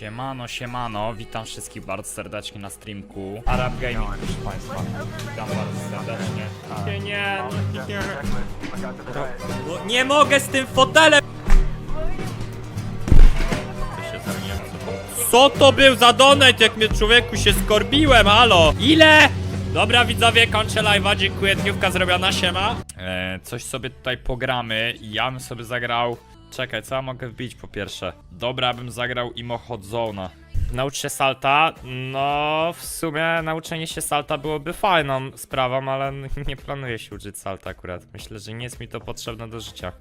Siemano, siemano, witam wszystkich bardzo serdecznie na streamku. Arab Gaming, proszę Państwa. Witam bardzo serdecznie. Nie, nie, no, nie, no, nie mogę z tym fotelem. Co to był za donate, jak mnie człowieku się skorbiłem, halo? Ile? Dobra widzowie, kończę live'a, dziękuję, dniówka zrobiona, siema. E, Coś sobie tutaj pogramy, ja bym sobie zagrał Czekaj, co ja mogę wbić po pierwsze? Dobra, bym zagrał Imo Hot Zone'a. Naucz się salta? No, w sumie nauczenie się salta byłoby fajną sprawą, ale nie planuję się uczyć salta akurat. Myślę, że nie jest mi to potrzebne do życia.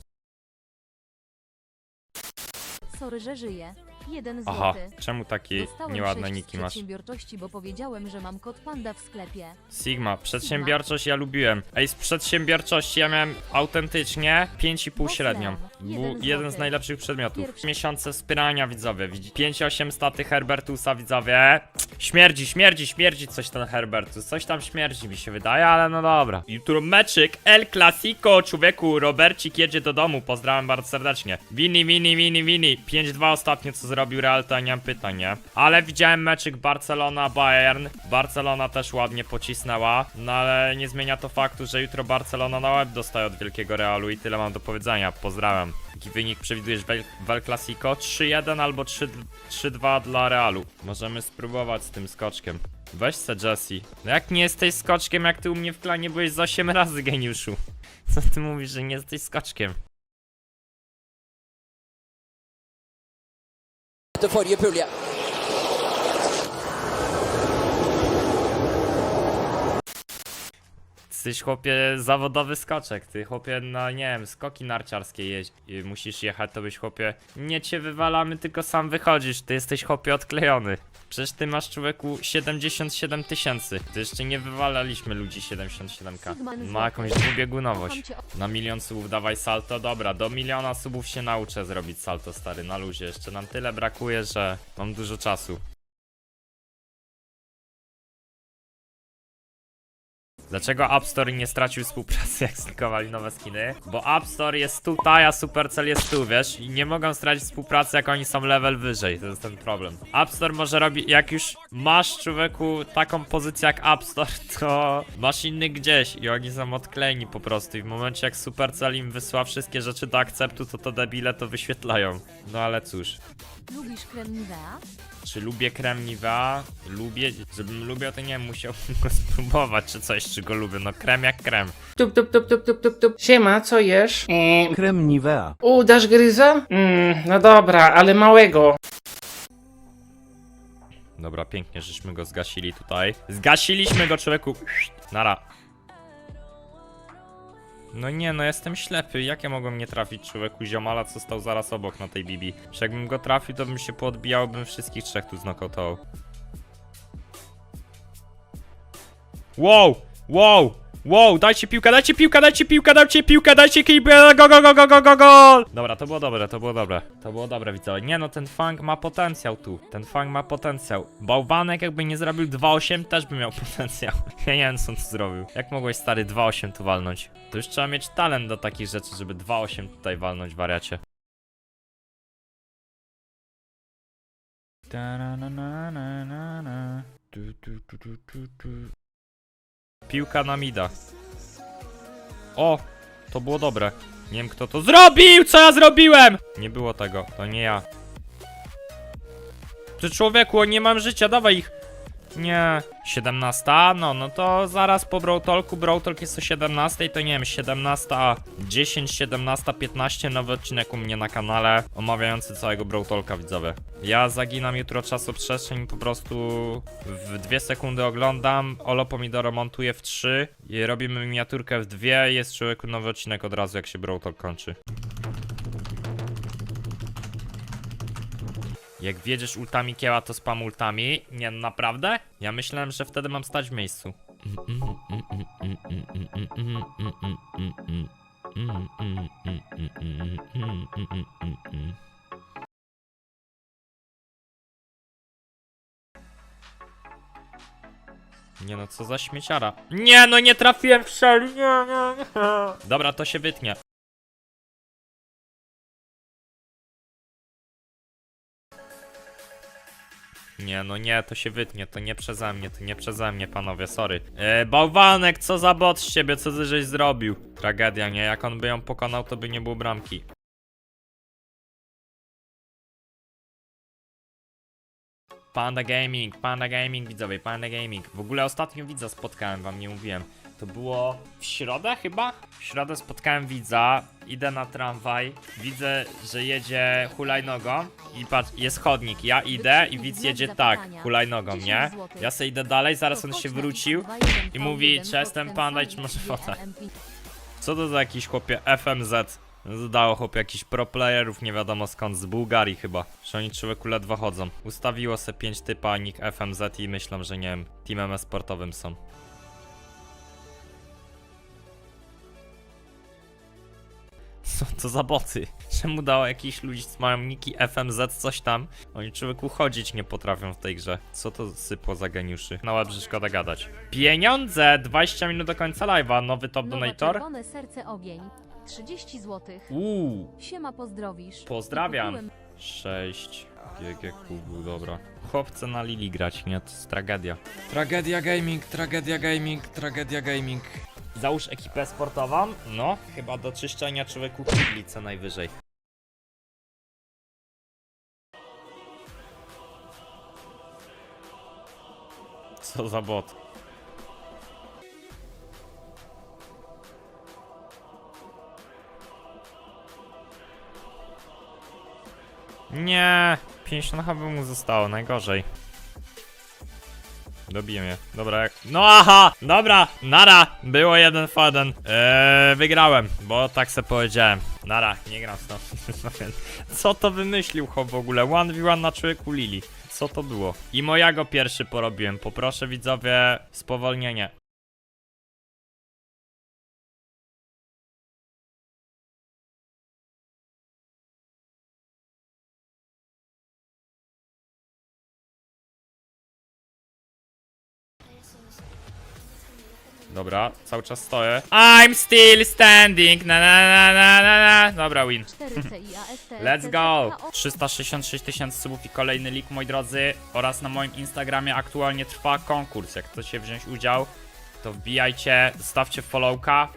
Sorry, że żyję. Jeden Aha, złoty. czemu taki Dostałem nieładne sześć niki masz? przedsiębiorczości, bo powiedziałem, że mam kod panda w sklepie. Sigma, przedsiębiorczość ja lubiłem. Ej, z przedsiębiorczości ja miałem autentycznie 5,5 Bossem, średnią. Był jeden jeden z złoty. najlepszych przedmiotów. Pierwszy. Miesiące wspierania widzowie. Widzi- 5,8 staty Herbertusa widzowie. Śmierdzi, śmierdzi, śmierdzi coś ten Herbertus. Coś tam śmierdzi mi się wydaje, ale no dobra. Jutro meczyk El Clasico, człowieku. Robercik jedzie do domu. Pozdrawiam bardzo serdecznie. Wini, wini, wini, wini. 5-2 ostatnio co zrobił Real, to ja nie mam pytań, nie? Ale widziałem meczyk Barcelona-Bayern. Barcelona też ładnie pocisnęła. No ale nie zmienia to faktu, że jutro Barcelona na łeb dostaje od Wielkiego Realu i tyle mam do powiedzenia. Pozdrawiam. Jaki wynik przewidujesz w El- El Clasico? 3-1 albo 3 3-2 dla Realu. Możemy spróbować z tym skoczkiem. Weź se Jesse. No jak nie jesteś skoczkiem, jak ty u mnie w klanie byłeś z 8 razy, geniuszu? Co ty mówisz, że nie jesteś skoczkiem? Til forrige pulje. Jesteś chłopie zawodowy skoczek, ty chłopie na nie wiem, skoki narciarskie jeździ, i musisz jechać, to byś chłopie nie cię wywalamy, tylko sam wychodzisz, ty jesteś chłopie odklejony. Przecież ty masz człowieku 77 tysięcy, to jeszcze nie wywalaliśmy ludzi 77k. Ma jakąś dwubiegunowość. Na milion subów dawaj salto, dobra, do miliona subów się nauczę zrobić salto stary, na luzie, jeszcze nam tyle brakuje, że mam dużo czasu. Dlaczego App Store nie stracił współpracy, jak zlikowali nowe skiny? Bo App Store jest tutaj, a Supercell jest tu, wiesz? I nie mogą stracić współpracy, jak oni są level wyżej. To jest ten problem. App Store może robić, jak już masz, człowieku, taką pozycję jak App Store, to masz inny gdzieś i oni są odklejeni po prostu. I w momencie, jak Supercell im wysła wszystkie rzeczy do akceptu, to to debile to wyświetlają. No ale cóż. Lubisz krem Nivea? Czy lubię krem Nivea? Lubię, żebym lubił, to nie wiem, musiałbym go spróbować, czy coś, czy go lubię. No krem jak krem. Tup, tup, tup, tup, tup, tup, tup. Siema, co jesz? Eee, Krem Nivea. u, dasz gryza? Mm, no dobra, ale małego. Dobra, pięknie, żeśmy go zgasili tutaj. Zgasiliśmy go, człowieku. Nara. No nie, no jestem ślepy. Jak ja mogłem nie trafić człowieku ziomala, co stał zaraz obok na tej Bibi? Że jakbym go trafił, to bym się poodbijał, bym wszystkich trzech tu znokautował. Wow! Wow! Wow, dajcie piłkę, dajcie piłkę, dajcie piłkę, dajcie piłkę, dajcie piłkę, go, go, go, go, go, go, go! Dobra, to było dobre, to było dobre. To było dobre, widzowie. Nie no, ten fang ma potencjał tu. Ten fang ma potencjał. Bałwanek jakby nie zrobił 2-8, też by miał potencjał. Ja nie wiem, co on tu zrobił. Jak mogłeś, stary, 2-8 tu walnąć? To już trzeba mieć talent do takich rzeczy, żeby 2-8 tutaj walnąć, wariacie. Tu, tu, tu, tu, tu. Piłka na mida. O! To było dobre. Nie wiem kto to zrobił! Co ja zrobiłem? Nie było tego, to nie ja. Ty człowieku, nie mam życia, dawaj ich. Nie. 17? No, no to zaraz po Browtalku. Browtalk jest o 17, to nie wiem, 17, 10, 17, 15 nowy odcinek u mnie na kanale omawiający całego Browtalka widzowie. Ja zaginam jutro czasoprzestrzeń po prostu w 2 sekundy oglądam, Olo Pomidoro montuje w 3 i robimy miniaturkę w 2 jest człowieku nowy odcinek od razu jak się Browtalk kończy. Jak wiedziesz ultami kieła, to spam ultami. Nie, no naprawdę? Ja myślałem, że wtedy mam stać w miejscu. Nie no, co za śmieciara. Nie no, nie trafiłem w szel. Nie, nie, nie. Dobra, to się wytnie. Nie, no nie, to się wytnie, to nie przeze mnie, to nie przeze mnie, panowie, sorry. E, bałwanek, co za bot z ciebie, co ty żeś zrobił? Tragedia, nie? Jak on by ją pokonał, to by nie było bramki. Panda Gaming, Panda Gaming, widzowie, Panda Gaming. W ogóle ostatnio widza spotkałem, wam nie mówiłem. To było w środę chyba? W środę spotkałem widza, idę na tramwaj, widzę, że jedzie hulajnogą i patrz, jest chodnik, ja idę i widz jedzie tak, hulajnogą, nie? Ja sobie idę dalej, zaraz on się wrócił i mówi, czy jestem panda i czy może fotę. Co to za jakiś chłopie FMZ? Zdało chłopie jakiś pro playerów, nie wiadomo skąd, z Bułgarii chyba. Że oni człowieku ledwo chodzą. Ustawiło se 5 typa, nick FMZ i myślą, że nie wiem, teamem e-sportowym są. Co to za boty? Czemu dało jakichś ludzi, co mają niki FMZ, coś tam? Oni człowieku chodzić nie potrafią w tej grze. Co to sypło za geniuszy? Na łeb, że szkoda gadać. Pieniądze! 20 minut do końca live'a, nowy top donator. czerwone serce ogień. 30 zł. Uuu, Siema pozdrowisz. Pozdrawiam. Kupiłem 6 GG kubu, dobra. Chłopcy na Lili grać, nie? To jest tragedia. Tragedia gaming, tragedia gaming, tragedia gaming. Załóż ekipę sportową? No, chyba do czyszczenia człowieku kibli co najwyżej. Co za bot? Nie, 50 chyba mu zostało, najgorzej. Dobiję mnie. Dobra, jak... No aha! Dobra, nara! Było jeden w jeden. Eee, wygrałem, bo tak se powiedziałem. Nara, nie gram stąd. Co to wymyślił chłop w ogóle? 1v1 na człowieku Lili. Co to było? I mojego pierwszy porobiłem. Poproszę widzowie, spowolnienie. Dobra, cały czas stoję. I'm still standing, na na na na na na. Dobra, win. 4 CIAST. Let's go! 366 tysięcy subów i kolejny lik, moi drodzy. Oraz na moim Instagramie aktualnie trwa konkurs. Jak chcecie wziąć udział, to wbijajcie, stawcie followka.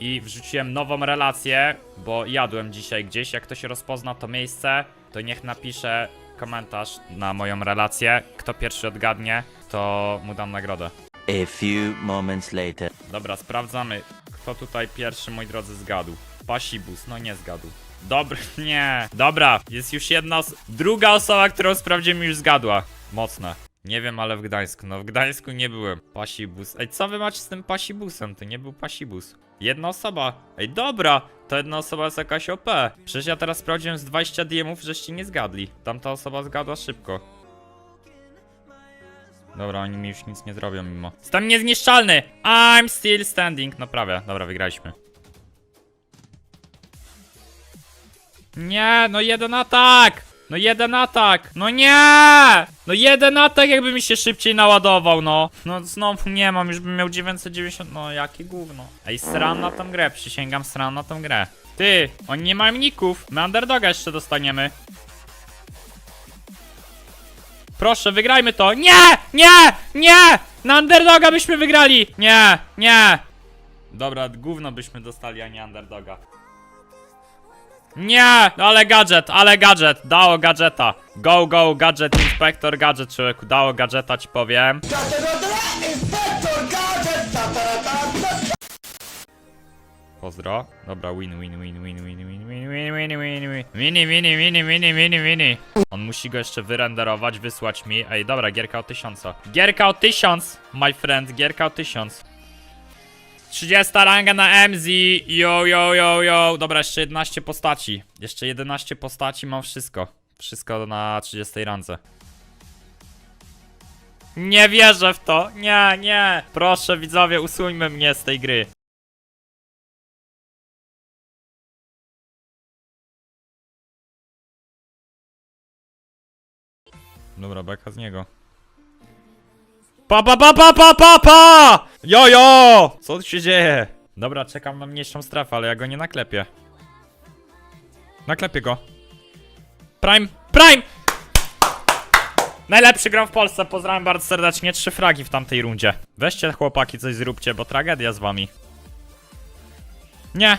I wrzuciłem nową relację, bo jadłem dzisiaj gdzieś. Jak ktoś rozpozna to miejsce, to niech napisze komentarz na moją relację. Kto pierwszy odgadnie, to mu dam nagrodę. A few moments later. Dobra, sprawdzamy, kto tutaj pierwszy, moi drodzy, zgadł. Pasibus, no nie zgadł. Dobry, nie. Dobra, jest już jedna, os- druga osoba, którą sprawdziłem już zgadła. Mocne. Nie wiem, ale w Gdańsku. No w Gdańsku nie byłem. Pasibus. Ej, co wy macie z tym pasibusem? To nie był pasibus. Jedna osoba. Ej, dobra. To jedna osoba jest jakaś OP. Przecież ja teraz sprawdziłem z 20 DMów, żeście nie zgadli. Tamta osoba zgadła szybko. Dobra, oni mi już nic nie zrobią mimo. Jestem niezniszczalny! I'm still standing. No prawie, dobra, wygraliśmy. Nie, no jeden atak! No jeden atak! No nie! No jeden atak jakby mi się szybciej naładował, no. No znowu nie mam, już bym miał 990, no jakie gówno. Ej, sram na tą grę, przysięgam, sram na tą grę. Ty, oni nie mają ników, my underdoga jeszcze dostaniemy. Proszę, wygrajmy to. Nie! Nie! Nie! Na underdoga byśmy wygrali! Nie! Nie! Dobra, gówno byśmy dostali, a nie underdoga. Nie! Ale gadżet, ale gadżet! Dało gadżeta. Go, go, gadżet, inspektor, gadżet, człowieku. Dało gadżeta, ci powiem. Pozdro. Dobra, win, win, win, win, win, win, win, win, win, win, win. Wini, wini, wini, wini, wini. On musi go jeszcze wyrenderować, wysłać mi. Ej, dobra, gierka o tysiąca. Gierka o tysiąc, my friend, gierka o tysiąc. 30 ranga na MZ, yo, yo, yo, yo. Dobra, jeszcze 11 postaci. Jeszcze 11 postaci, mam wszystko. Wszystko na 30 randze. Nie wierzę w to, nie, nie. Proszę widzowie, usuńmy mnie z tej gry. Dobra, beka z niego. Pa pa pa pa pa pa pa! Jo jo! Co tu się dzieje? Dobra, czekam na mniejszą strefę, ale ja go nie naklepię. Naklepię go. Prime! Prime! Najlepszy gram w Polsce, pozdrawiam bardzo serdecznie, trzy fragi w tamtej rundzie. Weźcie chłopaki, coś zróbcie, bo tragedia z wami. Nie.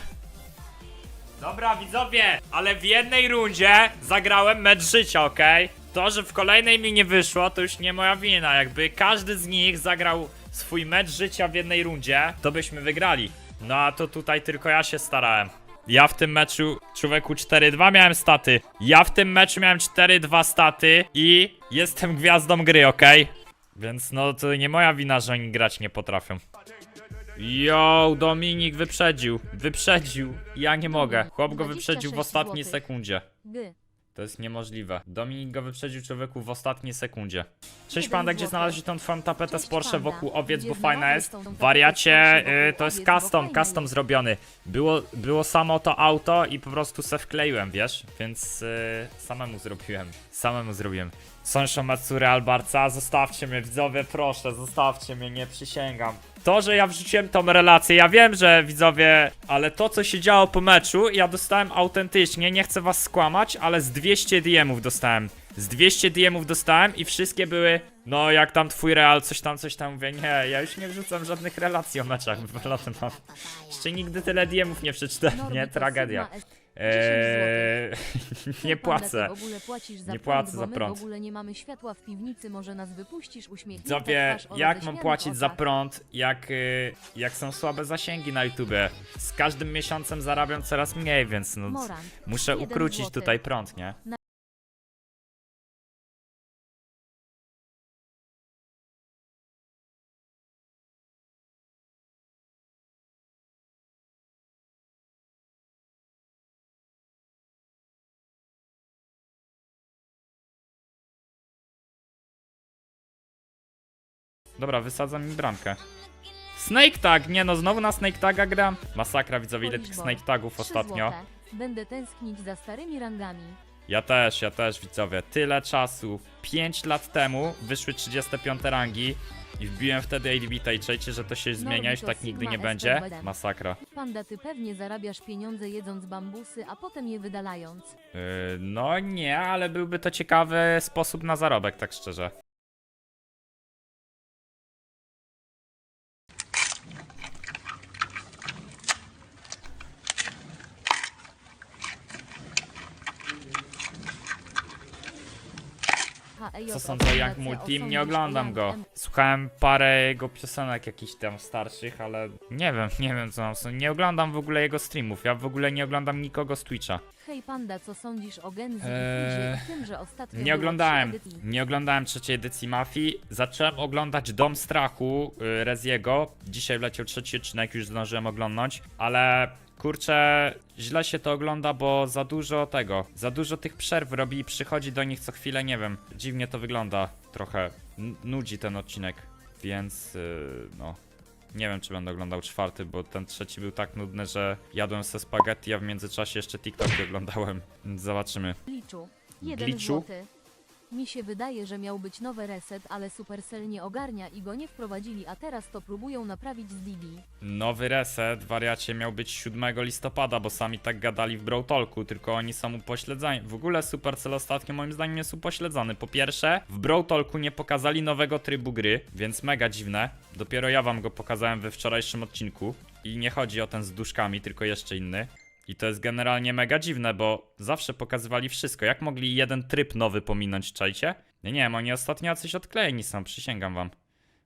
Dobra, widzowie, ale w jednej rundzie zagrałem mecz życia, okej? To, że w kolejnej mi nie wyszło, to już nie moja wina. Jakby każdy z nich zagrał swój mecz życia w jednej rundzie, to byśmy wygrali. No a to tutaj tylko ja się starałem. Ja w tym meczu, człowieku, 4-2 miałem staty. Ja w tym meczu miałem 4-2 staty i jestem gwiazdą gry, okej? Więc no to nie moja wina, że oni grać nie potrafią. Yo, Dominik wyprzedził, wyprzedził. Ja nie mogę. Chłop go wyprzedził w 26 ostatniej sekundzie. To jest niemożliwe. Dominik go wyprzedził człowieku w ostatniej sekundzie. Cześć panda, gdzie znalazłeś tą twoją tapetę Cześć, z Porsche panda. wokół owiec, Gdzie bo fajna znalazłeś jest? tą tapetę z Wariacie, Porsche y, to jest owiec, bo custom, fajna custom jest. zrobiony. Było, było samo to auto i po prostu se wkleiłem, wiesz? Więc y, samemu zrobiłem. Samemu zrobiłem. Sąszo Matsuri Albarca, zostawcie mnie, widzowie, proszę, zostawcie mnie, nie przysięgam. To, że ja wrzuciłem tą relację, ja wiem, że widzowie, ale to, co się działo po meczu, ja dostałem autentycznie, nie chcę was skłamać, ale z 200 DM-ów dostałem. Z 200 DM-ów dostałem i wszystkie były, no jak tam twój real, coś tam, coś tam, mówię, nie, ja już nie wrzucam żadnych relacji o meczach, wywalone mam. Jeszcze nigdy tyle DM-ów nie przeczytałem, nie, tragedia. Eee, nie płacę. Nie płacę za prąd. w ogóle nie mamy światła w piwnicy, może nas wypuścisz, uśmiechnięta o jak mam płacić za prąd, jak, y, jak są słabe zasięgi na YouTubie? Z każdym miesiącem zarabiam coraz mniej, więc no, muszę ukrócić tutaj prąd, nie? Dobra, wysadzam mi bramkę. Snake Tag! Nie no, znowu na Snake Taga gram? Masakra, widzowie, ile tych Snake. Tagów ostatnio. Będę tęsknić za starymi rangami. Ja też, ja też widzowie. Tyle czasu. 5 lat temu wyszły 35 rangi i wbiłem wtedy ADB i czajcie, że to się zmienia, już tak nigdy nie będzie. ST7. Masakra. Panda, ty pewnie zarabiasz pieniądze jedząc bambusy, a potem je wydalając. Yy, no nie, ale byłby to ciekawy sposób na zarobek, tak szczerze. Co sądzę o Young Multim? Nie oglądam go. Słuchałem parę jego piosenek jakichś tam starszych, ale nie wiem, nie wiem co mam. Nie oglądam w ogóle jego streamów. Ja w ogóle nie oglądam nikogo z Twitcha. Hej Panda, co sądzisz o Genzi Eee, tym, że ostatnio Nie oglądałem. Nie oglądałem trzeciej edycji Mafii. Zacząłem oglądać Dom Strachu y, Reziego. Dzisiaj wleciał trzeci odcinek, już zdążyłem oglądnąć, ale kurczę, źle się to ogląda, bo za dużo tego, za dużo tych przerw robi i przychodzi do nich co chwilę, nie wiem. Dziwnie to wygląda trochę. N- nudzi ten odcinek, więc y, no. Nie wiem, czy będę oglądał czwarty, bo ten trzeci był tak nudny, że jadłem se spaghetti, a w międzyczasie jeszcze TikTok oglądałem. Zobaczymy. Gliczu. Jeden Glitchu? złoty. Mi się wydaje, że miał być nowy reset, ale Supercell nie ogarnia i go nie wprowadzili, a teraz to próbują naprawić z Didi. Nowy reset, wariacie, miał być 7 listopada, bo sami tak gadali w Brawl Talku, tylko oni są upośledzani. W ogóle Supercell ostatnio moim zdaniem jest upośledzony. Po pierwsze, w Brawl Talku nie pokazali nowego trybu gry, więc mega dziwne. Dopiero ja wam go pokazałem we wczorajszym odcinku. I nie chodzi o ten z duszkami, tylko jeszcze inny. I to jest generalnie mega dziwne, bo zawsze pokazywali wszystko. Jak mogli jeden tryb nowy pominąć, czajcie? Nie, nie wiem, oni ostatnio jacyś odklejeni są, przysięgam wam.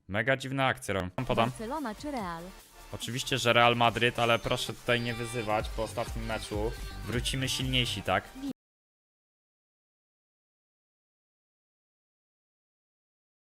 Mega dziwna akcja robią. Podam. Barcelona czy Real? Oczywiście, że Real Madryt, ale proszę tutaj nie wyzywać po ostatnim meczu. Wrócimy silniejsi, tak?